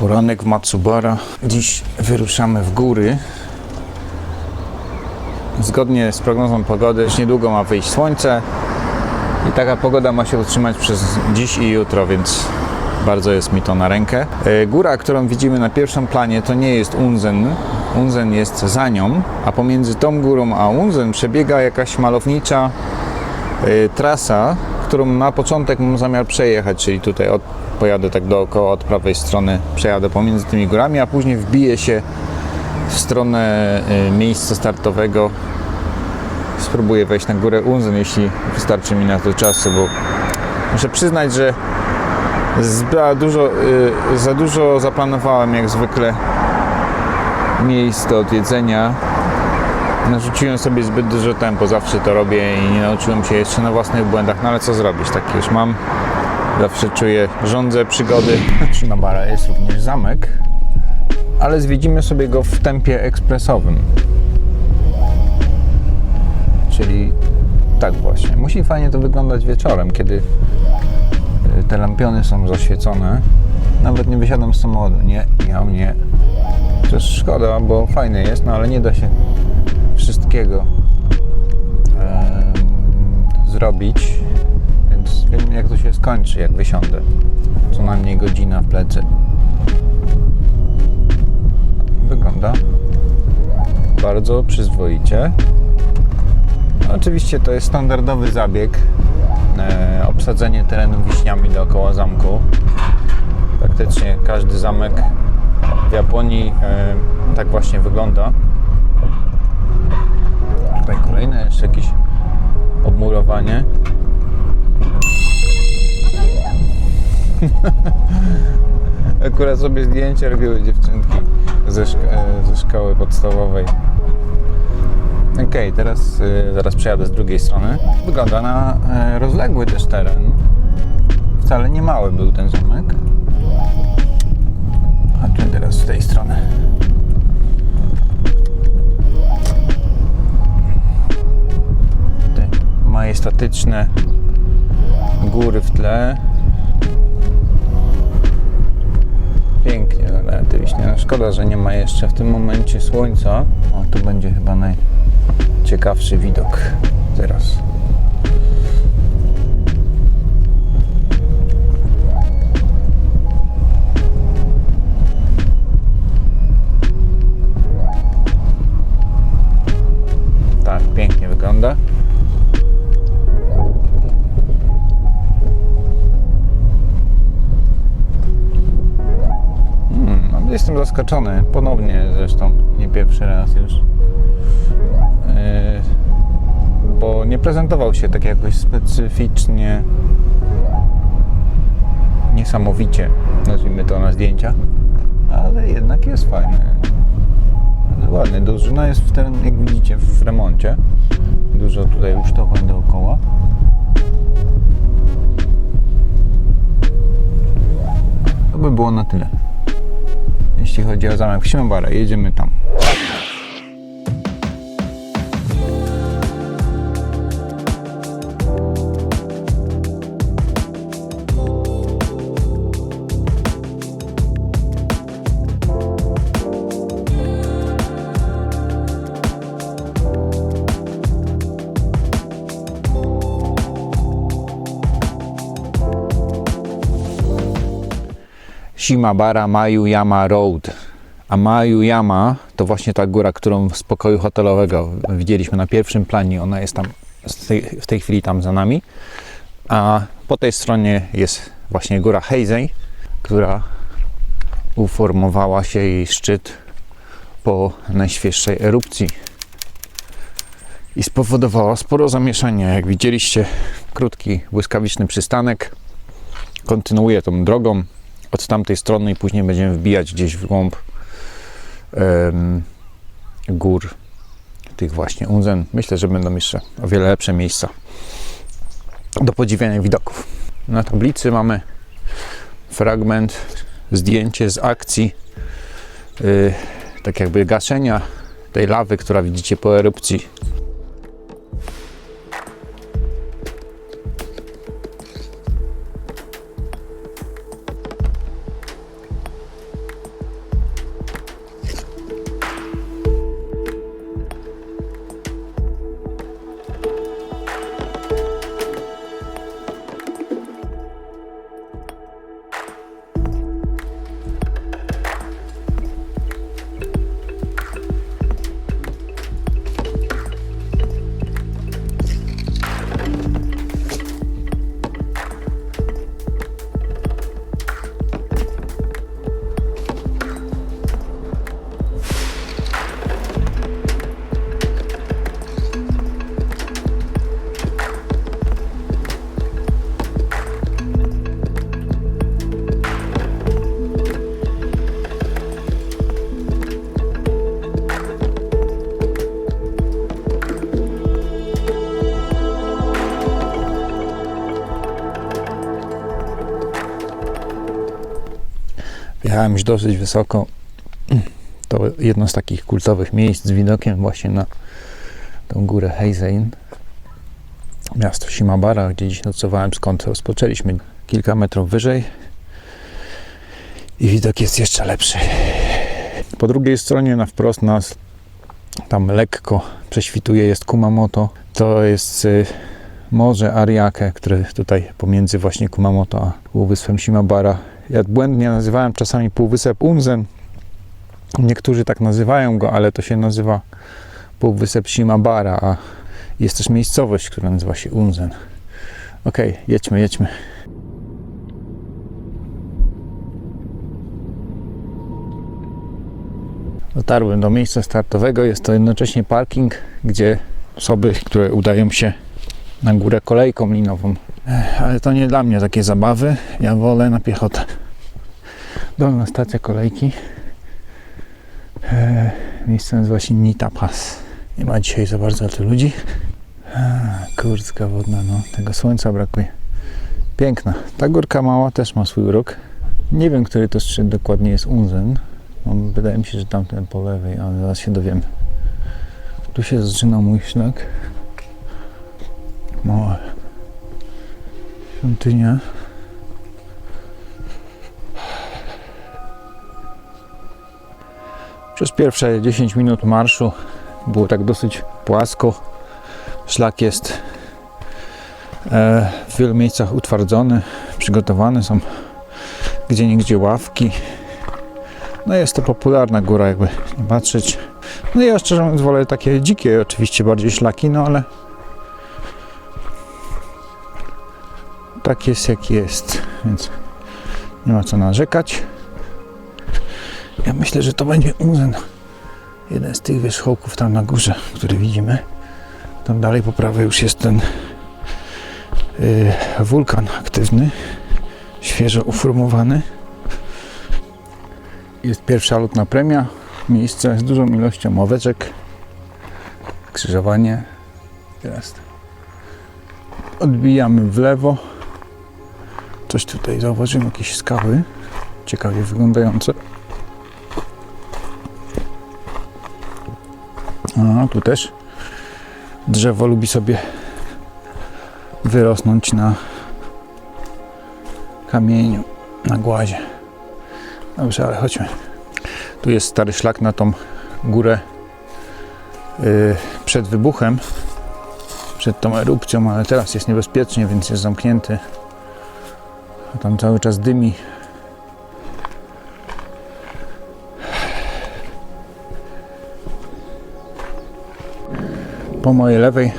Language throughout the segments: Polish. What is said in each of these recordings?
Poranek w Matsubara. Dziś wyruszamy w góry. Zgodnie z prognozą pogody, już niedługo ma wyjść słońce i taka pogoda ma się utrzymać przez dziś i jutro, więc bardzo jest mi to na rękę. E, Góra, którą widzimy na pierwszym planie, to nie jest Unzen. Unzen jest za nią, a pomiędzy tą górą a Unzen przebiega jakaś malownicza e, trasa, którą na początek mam zamiar przejechać, czyli tutaj od, pojadę tak dookoła od prawej strony, przejadę pomiędzy tymi górami, a później wbiję się w stronę e, miejsca startowego. Spróbuję wejść na górę Unzen, jeśli wystarczy mi na to czasu, bo muszę przyznać, że za dużo, y, za dużo zaplanowałem jak zwykle miejsc do odwiedzenia. Narzuciłem sobie zbyt dużo tempo, zawsze to robię i nie nauczyłem się jeszcze na własnych błędach, no ale co zrobić, takie już mam. Zawsze czuję, rządzę przygody. Shimabara jest również zamek, ale zwiedzimy sobie go w tempie ekspresowym. Czyli tak właśnie. Musi fajnie to wyglądać wieczorem, kiedy y, te lampiony są zaświecone. Nawet nie wysiadam z samochodu. Nie, ja nie. To szkoda, bo fajny jest, no ale nie da się wszystkiego zrobić. Więc wiem jak to się skończy, jak wysiądę. Co najmniej godzina w plecy. Wygląda bardzo przyzwoicie. No, Oczywiście to jest standardowy zabieg. E, obsadzenie terenu wiśniami dookoła zamku. Praktycznie każdy zamek w Japonii e, tak właśnie wygląda. Tutaj kolejne jeszcze jakieś obmurowanie. Akurat sobie zdjęcie robiły dziewczynki ze, szk- e, ze szkoły podstawowej. Okej, teraz y, zaraz przejadę z drugiej strony. Wygląda na y, rozległy też teren. Wcale nie mały był ten zamek. A tu teraz z tej strony. Majestatyczne góry w tle. Pięknie, wiśnie. No, szkoda, że nie ma jeszcze w tym momencie słońca. O, tu będzie chyba najciekawszy widok. Teraz. Jestem zaskoczony, ponownie zresztą, nie pierwszy raz już. Yy, bo nie prezentował się tak jakoś specyficznie niesamowicie, nazwijmy to na zdjęciach, ale jednak jest fajny. Ładny, drużyna jest w teren, jak widzicie, w remoncie. Dużo tutaj rusztowań dookoła. To by było na tyle. Jeśli chodzi o zamek Shimabara, jedziemy tam. Shimabara Mayuyama Road. A Mayuyama to właśnie ta góra, którą z pokoju hotelowego widzieliśmy na pierwszym planie. Ona jest tam w tej chwili tam za nami. A po tej stronie jest właśnie góra Heisei, która uformowała się jej szczyt po najświeższej erupcji i spowodowała sporo zamieszania. Jak widzieliście, krótki, błyskawiczny przystanek kontynuuje tą drogą od tamtej strony i później będziemy wbijać gdzieś w głąb em, gór tych właśnie Unzen. Myślę, że będą jeszcze o wiele lepsze miejsca do podziwiania widoków. Na tablicy mamy fragment, zdjęcie z akcji y, tak jakby gaszenia tej lawy, która widzicie po erupcji. Jechałem już dosyć wysoko. To jedno z takich kultowych miejsc z widokiem właśnie na tą górę Heizein. Miasto Shimabara, gdzie dziś nocowałem, skąd rozpoczęliśmy kilka metrów wyżej. I widok jest jeszcze lepszy. Po drugiej stronie na wprost nas tam lekko prześwituje jest Kumamoto. To jest y, morze Ariake, które tutaj pomiędzy właśnie Kumamoto a półwyspem Shimabara. Ja błędnie nazywałem czasami półwysep Unzen. Niektórzy tak nazywają go, ale to się nazywa półwysep Shimabara, a jest też miejscowość, która nazywa się Unzen. Okej, jedźmy, jedźmy. Dotarłem do miejsca startowego. Jest to jednocześnie parking, gdzie osoby, które udają się na górę kolejką linową. Ale to nie dla mnie takie zabawy. Ja wolę na piechotę. Dolna stacja kolejki. E, miejsce nazywa się Nita Pass. Nie ma dzisiaj za bardzo tu ludzi. A, Kurska wodna, no. Tego słońca brakuje. Piękna. Ta górka mała też ma swój urok. Nie wiem, który to szczyt dokładnie jest Unzen. No, wydaje mi się, że tamten po lewej, ale zaraz się dowiem. Tu się zaczyna mój szlak. Mała świątynia. Przez pierwsze 10 minut marszu było tak dosyć płasko. Szlak jest e, w wielu miejscach utwardzony, przygotowane są gdzie niegdzie ławki. No jest to popularna góra, jakby nie patrzeć. No ja szczerze mówiąc wolę takie dzikie oczywiście bardziej szlaki, no ale tak jest jak jest, więc nie ma co narzekać. Ja myślę, że to będzie Uzen. Jeden z tych wierzchołków tam na górze, który widzimy. Tam dalej po prawej już jest ten yy, wulkan aktywny, świeżo uformowany. Jest pierwsza lotna premia. Miejsce z dużą ilością ławeczek. Krzyżowanie. Teraz odbijamy w lewo. Coś tutaj zauważyłem, jakieś skały. Ciekawie wyglądające. A, tu też drzewo lubi sobie wyrosnąć na kamieniu, na głazie. Dobrze, ale chodźmy. Tu jest stary szlak na tą górę yy, przed wybuchem, przed tą erupcją, ale teraz jest niebezpiecznie, więc jest zamknięty. A tam cały czas dymi. Po mojej lewej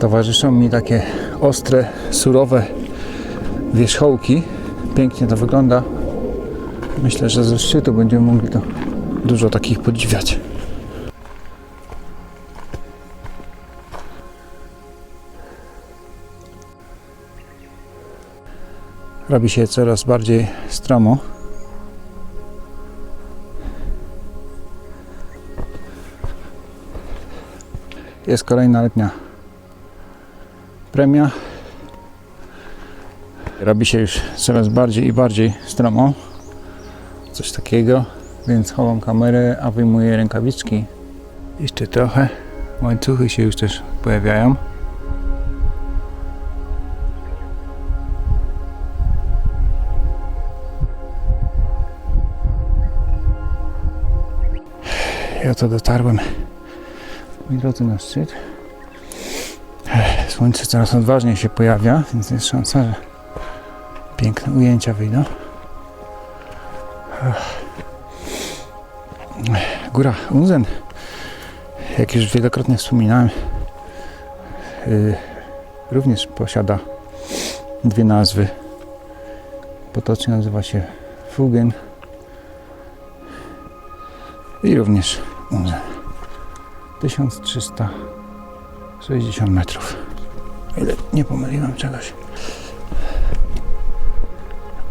towarzyszą mi takie ostre, surowe wierzchołki. Pięknie to wygląda. Myślę, że ze szczytu będziemy mogli to dużo takich podziwiać. Robi się coraz bardziej stromo. Jest kolejna letnia premia. Robi się już coraz bardziej i bardziej stromo. Coś takiego, więc chowam kamerę, a wyjmuję rękawiczki. Jeszcze trochę. Łańcuchy się już też pojawiają. I oto dotarłem moi drodzy na szczyt. Słońce coraz odważniej się pojawia, więc jest szansa, że piękne ujęcia wyjdą. Góra Unzen, jak już wielokrotnie wspominałem, yy, również posiada dwie nazwy. Potocznie nazywa się Fugen i również Unzen. 1360 metrów. O ile nie pomyliłem czegoś.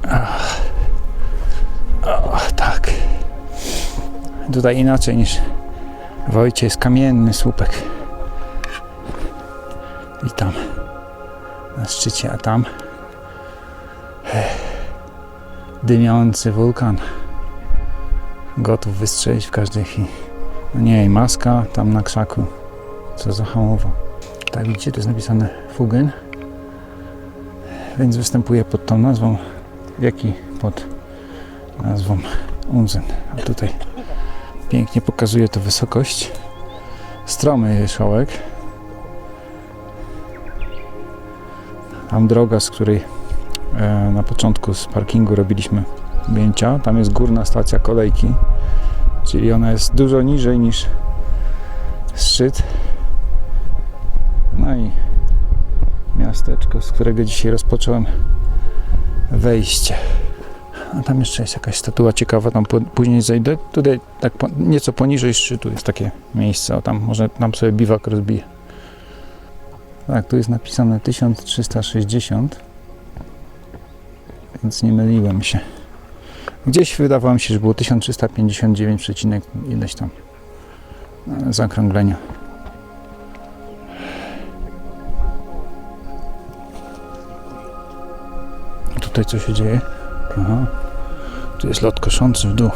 Ach. O, tak. Tutaj inaczej niż w Ojcie jest kamienny słupek. I tam na szczycie, a tam dymiący wulkan. Gotów wystrzelić w każdej chwili. No nie, i maska tam na krzaku. Co za hamowa. Tak widzicie, to jest napisane Fugen. Więc występuje pod tą nazwą, jak i pod nazwą Unzen. A tutaj pięknie pokazuje to wysokość. Stromy wierzchołek. Tam droga, z której e, na początku z parkingu robiliśmy zdjęcia. Tam jest górna stacja kolejki, czyli ona jest dużo niżej niż szczyt. No i miasteczko, z którego dzisiaj rozpocząłem wejście. A tam jeszcze jest jakaś statua ciekawa, tam później zejdę. Tutaj tak po, nieco poniżej szczytu jest takie miejsce, o tam może tam sobie biwak rozbije. Tak, tu jest napisane 1360, więc nie myliłem się. Gdzieś wydawało mi się, że było 1359, przecinek ileś tam e, zaokrąglenia. Tutaj co się dzieje? Aha. Tu jest lot koszący w dół.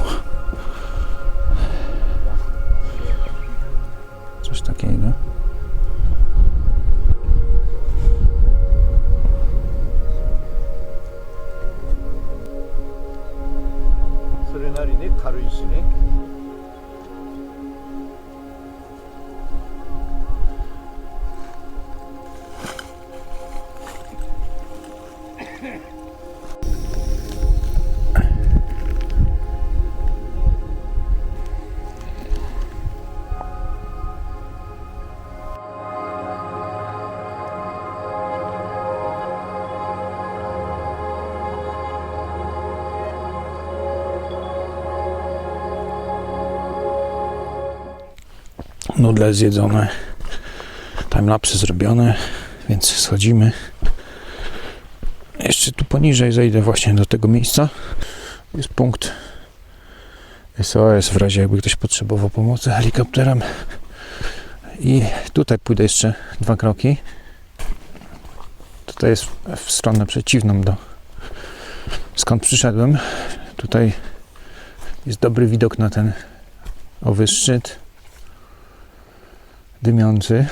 Nudle zjedzone. Timelapsy zrobione, więc schodzimy. Poniżej zejdę właśnie do tego miejsca. Jest punkt SOS w razie jakby ktoś potrzebował pomocy helikopterem. I tutaj pójdę jeszcze dwa kroki. Tutaj jest w stronę przeciwną do skąd przyszedłem. Tutaj jest dobry widok na ten owy szczyt dymiący.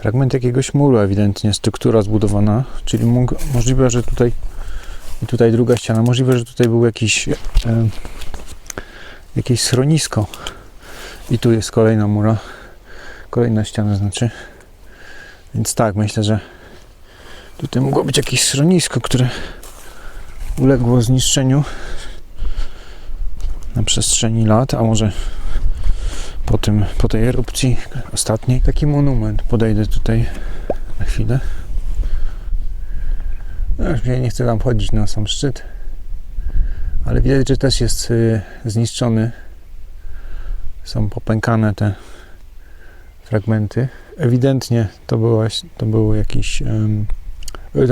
Fragment jakiegoś muru, ewidentnie struktura zbudowana, czyli mógł, możliwe, że tutaj i tutaj druga ściana, możliwe, że tutaj był jakiś e, jakieś schronisko i tu jest kolejna mura, kolejna ściana znaczy. Więc tak, myślę, że tutaj mogło być jakieś schronisko, które uległo zniszczeniu na przestrzeni lat, a może po, tym, po tej erupcji ostatniej. Taki monument. Podejdę tutaj na chwilę. No, już mnie nie chcę tam chodzić na sam szczyt, ale widać, że też jest y, zniszczony. Są popękane te fragmenty. Ewidentnie to, była, to był jakiś um,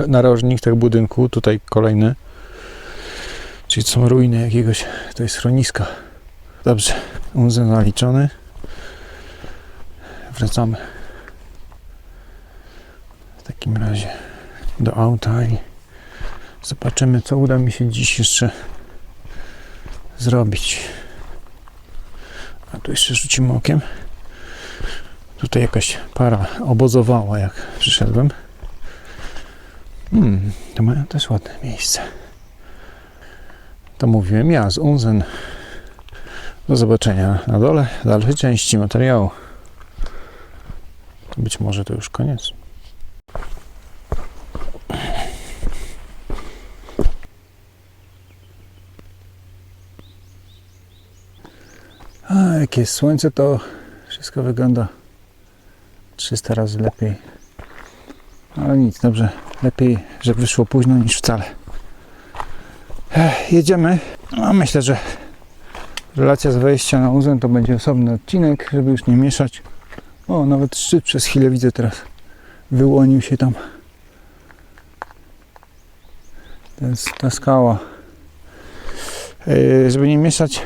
narożnik tego budynku. Tutaj kolejny. Czyli to są ruiny jakiegoś tutaj schroniska. Dobrze, unzen naliczony. Wracamy w takim razie do auta i zobaczymy, co uda mi się dziś jeszcze zrobić. A tu jeszcze rzucimy okiem. Tutaj jakaś para obozowała, jak przyszedłem. Hmm, to mają też ładne miejsce. To mówiłem ja z Unzen. Do zobaczenia na dole, dalszej części materiału. Być może to już koniec. A jak jest słońce, to wszystko wygląda 300 razy lepiej. Ale nic, dobrze. Lepiej, że wyszło późno niż wcale. Ech, jedziemy. No, myślę, że relacja z wejścia na Uzen to będzie osobny odcinek, żeby już nie mieszać. O, nawet szczyt przez chwilę widzę teraz. Wyłonił się tam. To jest ta skała. Yy, żeby nie mieszać.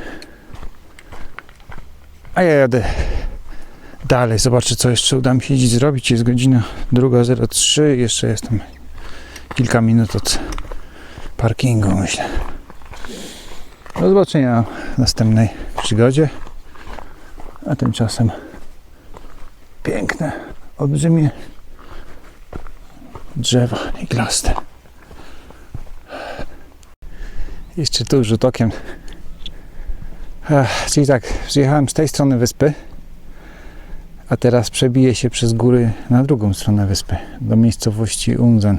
A ja jadę dalej. Zobaczę, co jeszcze uda mi się dziś zrobić. Jest godzina 2.03. Jeszcze jestem kilka minut od parkingu, myślę. Do zobaczenia w następnej przygodzie. A tymczasem piękne, olbrzymie drzewa iglaste. Jeszcze tu rzut okiem. Ech, czyli tak, przyjechałem z tej strony wyspy, a teraz przebiję się przez góry na drugą stronę wyspy, do miejscowości Unzen.